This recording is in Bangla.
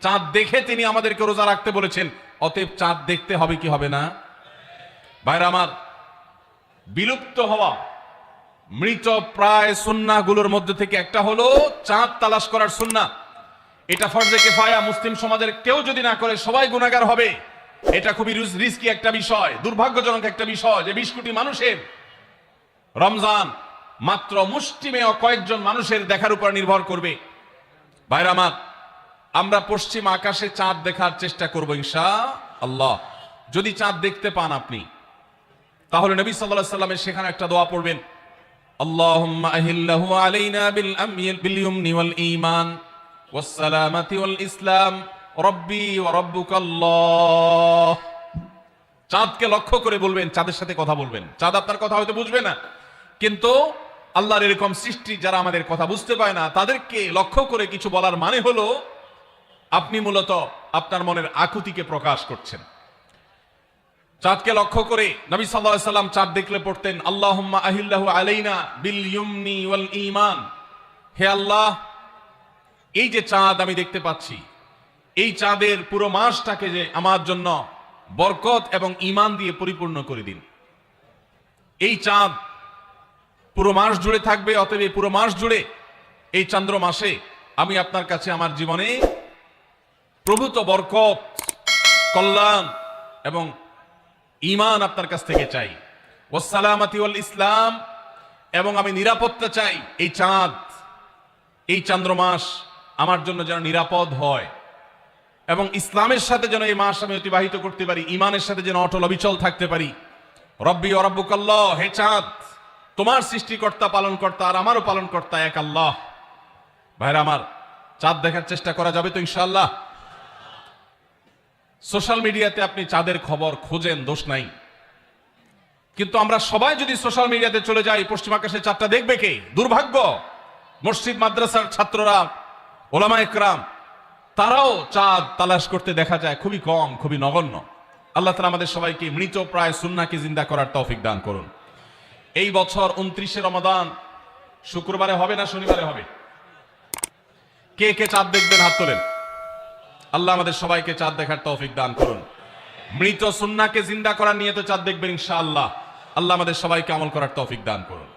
চাঁদ দেখে তিনি আমাদেরকে রোজা রাখতে বলেছেন। অতএব চাঁদ দেখতে হবে কি হবে না? ভাইরা আমার, বিলুপ্ত হওয়া মৃত প্রায় সুন্নাগুলোর মধ্যে থেকে একটা হলো চাঁদ তালাশ করার সুন্না এটা ফরজে কেফায়া মুসলিম সমাজের কেউ যদি না করে সবাই গুণাগার হবে। এটা খুবই রিস্কি একটা বিষয়, দুর্ভাগ্যজনক একটা বিষয় যে বিশ কোটি মানুষের রমজান মাত্র মুষ্টিমেয় কয়েকজন মানুষের দেখার উপর নির্ভর করবে। ভাইরা আমার আমরা পশ্চিম আকাশে চাঁদ দেখার চেষ্টা করবো ইনশা আল্লাহ যদি চাঁদ দেখতে পান আপনি তাহলে নবী সাল্লাল্লাহু সাল্লামের সেখানে একটা দোয়া পড়বেন اللهم أهله علينا بالأمن باليمن والإيمان والسلامة والإسلام ربي وربك الله চাঁদকে লক্ষ্য করে বলবেন চাঁদের সাথে কথা বলবেন চাঁদ আপনার কথা হয়তো বুঝবে না কিন্তু আল্লাহর এরকম সৃষ্টি যারা আমাদের কথা বুঝতে পায় না তাদেরকে লক্ষ্য করে কিছু বলার মানে হলো আপনি মূলত আপনার মনের আকুতিকে প্রকাশ করছেন। চাঁদকে লক্ষ্য করে নবী সাল্লাল্লাহু সাল্লাম চাঁদ দেখলে পড়তেন, আল্লাহুম্মা আহিল্লাহু আলাইনা বিল ইউমনি ওয়াল ঈমান। হে আল্লাহ, এই যে চাঁদ আমি দেখতে পাচ্ছি, এই চাঁদের পুরো মাসটাকে যে আমার জন্য বরকত এবং ঈমান দিয়ে পরিপূর্ণ করে দিন। এই চাঁদ পুরো মাস জুড়ে থাকবে, অতএব পুরো মাস জুড়ে, এই চন্দ্র মাসে আমি আপনার কাছে আমার জীবনে প্রভূত বরকত, কল্যাণ এবং ইমান আপনার কাছ থেকে চাই। ওসালামাতি ইসলাম এবং আমি নিরাপত্তা চাই। এই চাঁদ, এই চন্দ্রমাস আমার জন্য যেন নিরাপদ হয় এবং ইসলামের সাথে যেন এই মাস আমি অতিবাহিত করতে পারি ইমানের সাথে যেন অটল অবিচল থাকতে পারি। রব্বি অরব্বুকাল্লাহ হে চাঁদ, তোমার সৃষ্টিকর্তা, পালনকর্তা আর আমারও পালনকর্তা এক আল্লাহ। ভাইরা, আমার চাঁদ দেখার চেষ্টা করা যাবে তো ইনশাআল্লাহ। সোশ্যাল মিডিয়াতে আপনি চাঁদের খবর খোঁজেন, দোষ নাই। কিন্তু আমরা সবাই যদি সোশ্যাল মিডিয়াতে চলে যাই, পশ্চিম আকাশে চাঁদটা দেখবে কে? দুর্ভাগ্য। মসজিদ, মাদ্রাসার ছাত্ররা ওলামা একরাম তারাও চাঁদ তালাশ করতে দেখা যায় খুবই কম, খুবই নগণ্য। আল্লাহ তালা আমাদের সবাইকে মৃত প্রায় সুন্নাকে জিন্দা করার তৌফিক দান করুন। এই বছর উনত্রিশে রমাদান, শুক্রবারে হবে না শনিবারে হবে? কে কে চাঁদ দেখবেন, হাত তোলেন। আল্লাহ আমাদের সবাইকে চাঁদ দেখার তৌফিক দান করুন। মৃত সুন্নাকে জিন্দা করার নিয়ে তো চাঁদ দেখবেন ইনশাআল্লাহ। আল্লাহ আমাদের সবাইকে আমল করার তৌফিক দান করুন।